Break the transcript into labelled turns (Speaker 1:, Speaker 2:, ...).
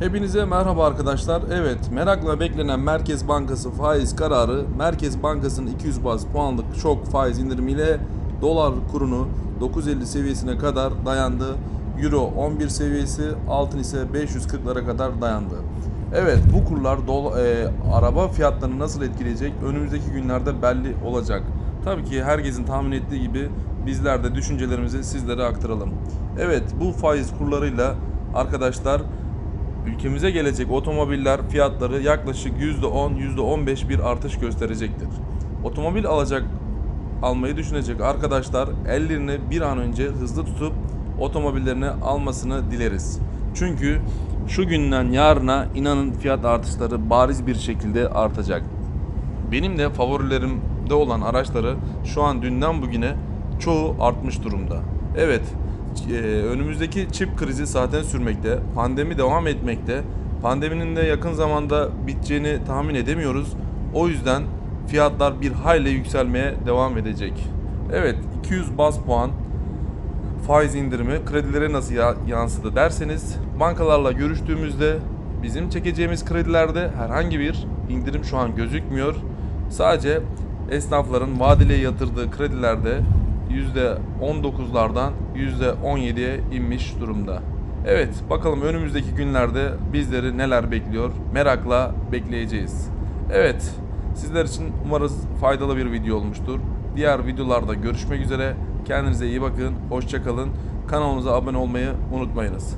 Speaker 1: Hepinize merhaba arkadaşlar. Evet, merakla beklenen Merkez Bankası faiz kararı, Merkez Bankası'nın 200 baz puanlık şok faiz indirimiyle dolar kurunu 9.50 seviyesine kadar dayandı. Euro 11 seviyesi, altın ise 540'lara kadar dayandı. Evet, bu kurlar dol- e, araba fiyatlarını nasıl etkileyecek önümüzdeki günlerde belli olacak. Tabii ki herkesin tahmin ettiği gibi bizler de düşüncelerimizi sizlere aktaralım. Evet, bu faiz kurlarıyla arkadaşlar Ülkemize gelecek otomobiller fiyatları yaklaşık %10, %15 bir artış gösterecektir. Otomobil alacak almayı düşünecek arkadaşlar ellerini bir an önce hızlı tutup otomobillerini almasını dileriz. Çünkü şu günden yarına inanın fiyat artışları bariz bir şekilde artacak. Benim de favorilerimde olan araçları şu an dünden bugüne çoğu artmış durumda. Evet, e, önümüzdeki çip krizi zaten sürmekte. Pandemi devam etmekte. Pandeminin de yakın zamanda biteceğini tahmin edemiyoruz. O yüzden fiyatlar bir hayli yükselmeye devam edecek. Evet, 200 baz puan faiz indirimi kredilere nasıl ya- yansıdı derseniz bankalarla görüştüğümüzde bizim çekeceğimiz kredilerde herhangi bir indirim şu an gözükmüyor. Sadece esnafların vadeli yatırdığı kredilerde %19'lardan %17'ye inmiş durumda. Evet bakalım önümüzdeki günlerde bizleri neler bekliyor merakla bekleyeceğiz. Evet sizler için umarız faydalı bir video olmuştur. Diğer videolarda görüşmek üzere. Kendinize iyi bakın. Hoşçakalın. Kanalımıza abone olmayı unutmayınız.